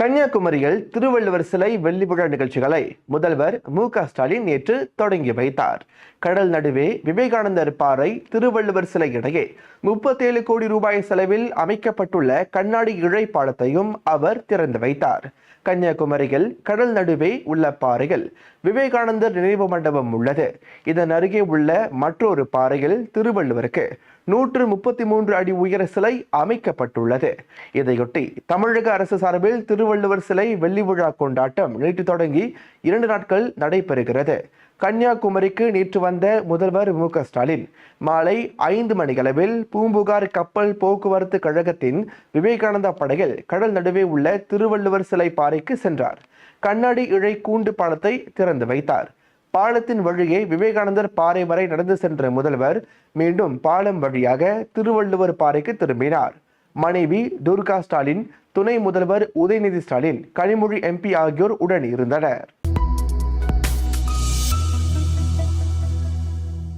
கன்னியாகுமரியில் திருவள்ளுவர் சிலை வெள்ளிவிழா நிகழ்ச்சிகளை முதல்வர் மு க ஸ்டாலின் நேற்று தொடங்கி வைத்தார். கடல் நடுவே விவேகானந்தர் பாறை திருவள்ளுவர் சிலை இடையே முப்பத்தேழு கோடி ரூபாய் செலவில் அமைக்கப்பட்டுள்ள கண்ணாடி இழை பாலத்தையும் அவர் திறந்து வைத்தார். கன்னியாகுமரியில் கடல் நடுவே உள்ள பாறையில் விவேகானந்தர் நினைவு மண்டபம் உள்ளது. இதன் அருகே உள்ள மற்றொரு பாறையில் திருவள்ளுவருக்கு நூற்று முப்பத்தி மூன்று அடி உயர சிலை அமைக்கப்பட்டுள்ளது. இதையொட்டி தமிழக அரசு சார்பில் திரு திருவள்ளுவர் சிலை வெள்ளி விழா கொண்டாட்டம் நேற்று தொடங்கி இரண்டு நாட்கள் நடைபெறுகிறது. கன்னியாகுமரிக்கு நேற்று வந்த முதல்வர் மு க ஸ்டாலின் மாலை ஐந்து மணியளவில் பூம்புகார் கப்பல் போக்குவரத்து கழகத்தின் விவேகானந்தா படகில் கடல் நடுவே உள்ள திருவள்ளுவர் சிலை பாறைக்கு சென்றார். கண்ணாடி இழை கூண்டு பாலத்தை திறந்து வைத்தார். பாலத்தின் வழியே விவேகானந்தர் பாறை வரை நடந்து சென்ற முதல்வர் மீண்டும் பாலம் வழியாக திருவள்ளுவர் பாறைக்கு திரும்பினார். மனைவி துர்கா ஸ்டாலின் துணை முதல்வர் உதயநிதி ஸ்டாலின் கனிமொழி எம்பி ஆகியோர் உடன் இருந்தனர்